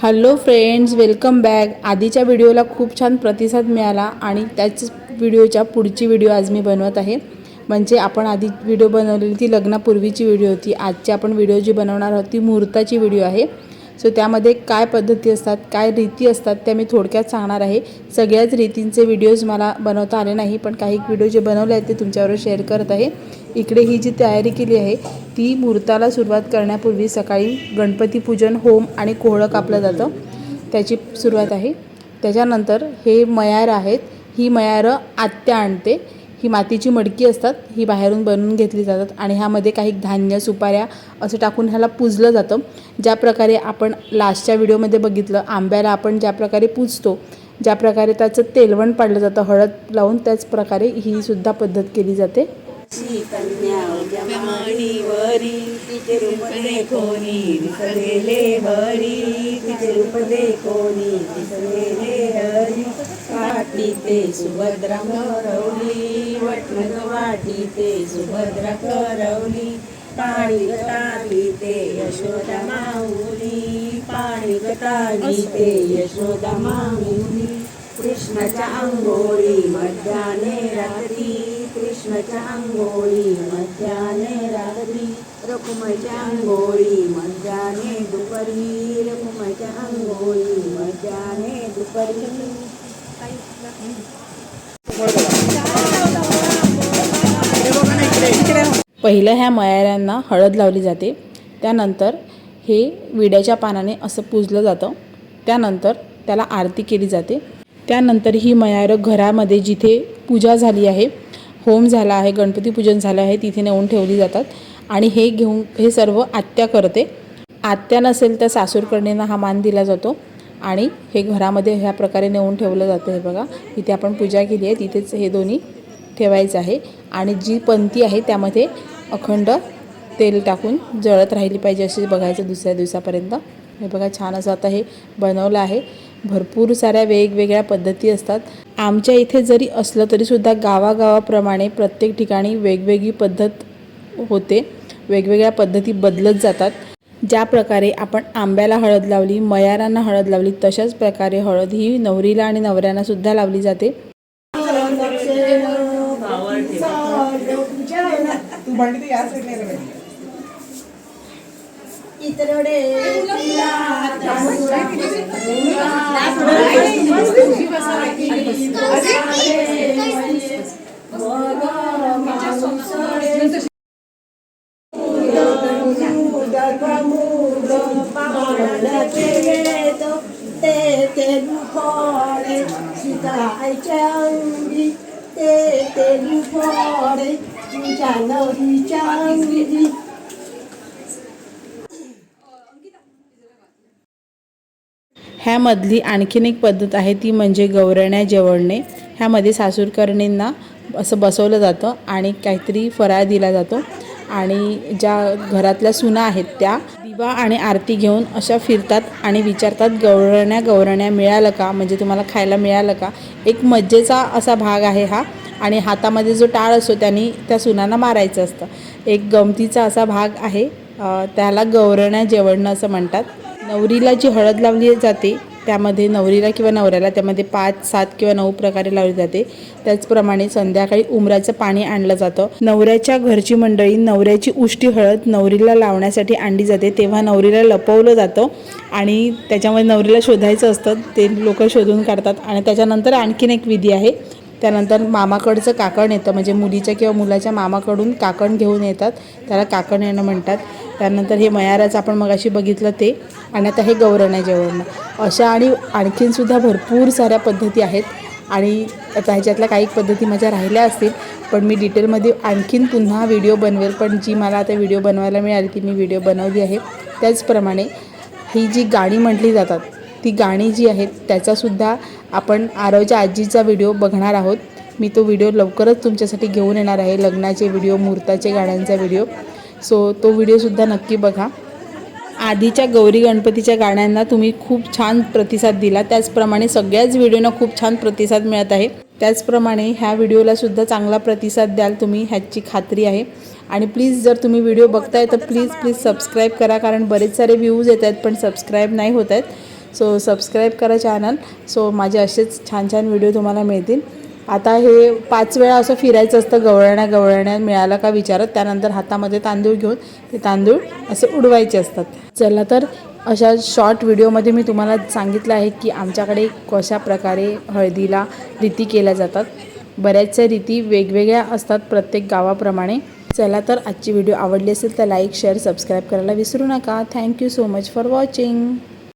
Hello friends welcome back. आधीच्या व्हिडिओला खूप छान प्रतिसाद मिळाला आणि त्याच व्हिडिओच्या पुढची व्हिडिओ आज मी बनवत आहे. म्हणजे आपण आधी व्हिडिओ बनवलेली ती लग्नापूर्वीची व्हिडिओ होती. आजची आपण व्हिडिओ जी बनवणार आहोत ती मुहूर्ताची व्हिडिओ आहे. सो त्यामध्ये काय पद्धती असतात काय रीती असतात त्या मी थोडक्यात सांगणार आहे. सगळ्याच रीतींचे व्हिडिओज मला बनवता आले नाही पण काही व्हिडिओ जे बनवले आहेत ते तुमच्याबरोबर शेअर करत आहे. इकडे ही जी तयारी केली आहे ती मुहूर्ताला सुरुवात करण्यापूर्वी सकाळी गणपती पूजन होम आणि कोहळं कापलं जातं. त्याची सुरुवात आहे. त्याच्यानंतर हे मयार आहेत. ही मयारं आत्या आणते. ही मातीची मडकी असतात ही बाहेरून बनवून घेतली जातात आणि ह्यामध्ये काही धान्य सुपाऱ्या असं टाकून ह्याला पूजलं जातं. ज्या प्रकारे आपण लास्टच्या व्हिडिओमध्ये बघितलं आंब्याला आपण ज्या प्रकारे पूजतो ज्या प्रकारे त्याचं तेलवण पाडलं जातं हळद लावून त्याच प्रकारे ही सुद्धा पद्धत केली जाते. कोणी वाटीते सुभद्रा करवली वटणग वाटीते सुभद्रा करवली पाणी गताली ते यशोदा माऊली पाणी गताली ते यशोदा माऊली. कृष्णाच्या अंघोळी मध्याने रात्री कृष्णाच्या अंघोळी मध्याने रात्री. रकुमाच्या अंघोळी मध्याने दुपारी रकुमाच्या अंघोळी मध्याने दुपारी. पहिलं ह्या मयाऱ्यांना हळद लावली जाते. त्यानंतर हे विड्याच्या पानाने असं पूजलं जातं. त्यानंतर त्याला आरती केली जाते. त्यानंतर ही मयारं घरामध्ये जिथे पूजा झाली आहे होम झाला आहे गणपती पूजन झालं आहे तिथे नेऊन ठेवली जातात. आणि हे घेऊन हे सर्व आत्या करते. आत्या नसेल तर सासूरकडीनं हा मान दिला जातो. आणि हे घरामध्ये ह्या प्रकारे नेऊन ठेवलं जातं हे बघा. इथे आपण पूजा केली आहे तिथेच हे दोन्ही ठेवायचं आहे. आणि जी पंती आहे त्यामध्ये अखंड तेल टाकून जळत राहिली पाहिजे असे बघायचं दुसऱ्या दिवसापर्यंत. हे बघा छान असं आता हे बनवलं आहे. भरपूर साऱ्या वेगवेगळ्या पद्धती असतात. आमच्या इथे जरी असलं तरीसुद्धा गावागावाप्रमाणे प्रत्येक ठिकाणी वेगवेगळी पद्धत होते. वेगवेगळ्या पद्धती बदलत जातात. ज्या प्रकारे आपण आंब्याला हळद लावली मयारांना हळद लावली तशाच प्रकारे हळद ही नवरीला आणि नवऱ्यांना सुद्धा लावली जाते इतरडे ते ते लुफोडे सीताईच्या अंगी ते ते लुफोडे तुझ्या नवरीच्या अंगी ह्यामधली आणखीन एक पद्धत आहे ती म्हणजे गौरण्या जेवणणे. ह्यामध्ये सासूरकरणींना असं बसवलं जातं आणि काहीतरी फराळ दिला जातो. आणि ज्या घरातल्या सुना आहेत त्या दिवा आणि आरती घेऊन अशा फिरतात आणि विचारतात गौरण्या गौरण्या मिळालं का? म्हणजे तुम्हाला खायला मिळालं का? एक मज्जेचा असा भाग आहे हा. आणि हातामध्ये जो टाळ असतो त्यांनी त्या सुनांना मारायचं असतं. एक गमतीचा असा भाग आहे. त्याला गवरण्या जेवणं असं म्हणतात. नवरीला जी हळद लावली जाते त्यामध्ये नवरीला किंवा नवऱ्याला त्यामध्ये पाच सात किंवा नऊ प्रकारे लावली जाते. त्याचप्रमाणे संध्याकाळी उमराचं पाणी आणलं जातं. नवऱ्याच्या घरची मंडळी नवऱ्याची उष्टी हळद नवरीला लावण्यासाठी आणली जाते. तेव्हा नवरीला लपवलं जातं आणि त्याच्यामध्ये नवरीला शोधायचं असतं. ते लोक शोधून काढतात आणि त्याच्यानंतर आणखीन एक विधी आहे. त्यानंतर मामाकडचं काकण येतं. म्हणजे मुलीच्या किंवा मुलाच्या मामाकडून काकण घेऊन येतात. त्याला काकण येणं म्हणतात. त्यानंतर हे मयाराचं आपण मगाशी बघितलं ते. आणि आता हे गौरणा जेवण. अशा आणि आणखीनसुद्धा भरपूर साऱ्या पद्धती आहेत. आणि आता ह्याच्यातल्या काही पद्धती माझ्या राहिल्या असतील. पण मी डिटेलमध्ये आणखीन पुन्हा व्हिडिओ बनवेल. पण जी मला आता व्हिडिओ बनवायला मिळाली ती मी व्हिडिओ बनवली आहे. त्याचप्रमाणे ही जी गाणी म्हटली जातात ती गाणी जी आहेत त्याचासुद्धा आपण आरवच्या आजीचा व्हिडिओ बघणार आहोत. मी तो व्हिडिओ लवकरच तुमच्यासाठी घेऊन येणार आहे. लग्नाचे व्हिडिओ मुहूर्ताचे गाण्यांचा व्हिडिओ सो तो व्हिडिओसुद्धा नक्की बघा. आधीच्या गौरी गणपतीच्या गाण्यांना तुम्ही खूप छान प्रतिसाद दिला. त्याचप्रमाणे सगळ्याच व्हिडिओना खूप छान प्रतिसाद मिळत आहे. त्याचप्रमाणे ह्या व्हिडिओला सुद्धा चांगला प्रतिसाद द्याल तुम्ही ह्याची खात्री आहे. आणि प्लीज जर तुम्ही व्हिडिओ बघताय तर प्लीज प्लीज सबस्क्राईब करा. कारण बरेच सारे व्ह्यूज येत आहेत पण सबस्क्राईब नाही होत आहेत. सो सबस्क्राईब करा चॅनल सो माझे असेच छान छान व्हिडिओ तुम्हाला मिळतील. आता हे पाच वेळा असं फिरायचं असतं गवळण्या गवळण्या मिळालं का विचारत. त्यानंतर हातामध्ये तांदूळ घेऊन ते तांदूळ असे उडवायचे असतात. चला तर अशा शॉर्ट व्हिडिओमध्ये मी तुम्हाला सांगितलं आहे की आमच्याकडे कशा प्रकारे हळदीला रीती केल्या जातात. बऱ्याचशा रीती वेगवेगळ्या असतात प्रत्येक गावाप्रमाणे. चला तर आजची व्हिडिओ आवडली असेल तर लाईक शेअर सबस्क्राईब करायला विसरू नका. Thank you so much for watching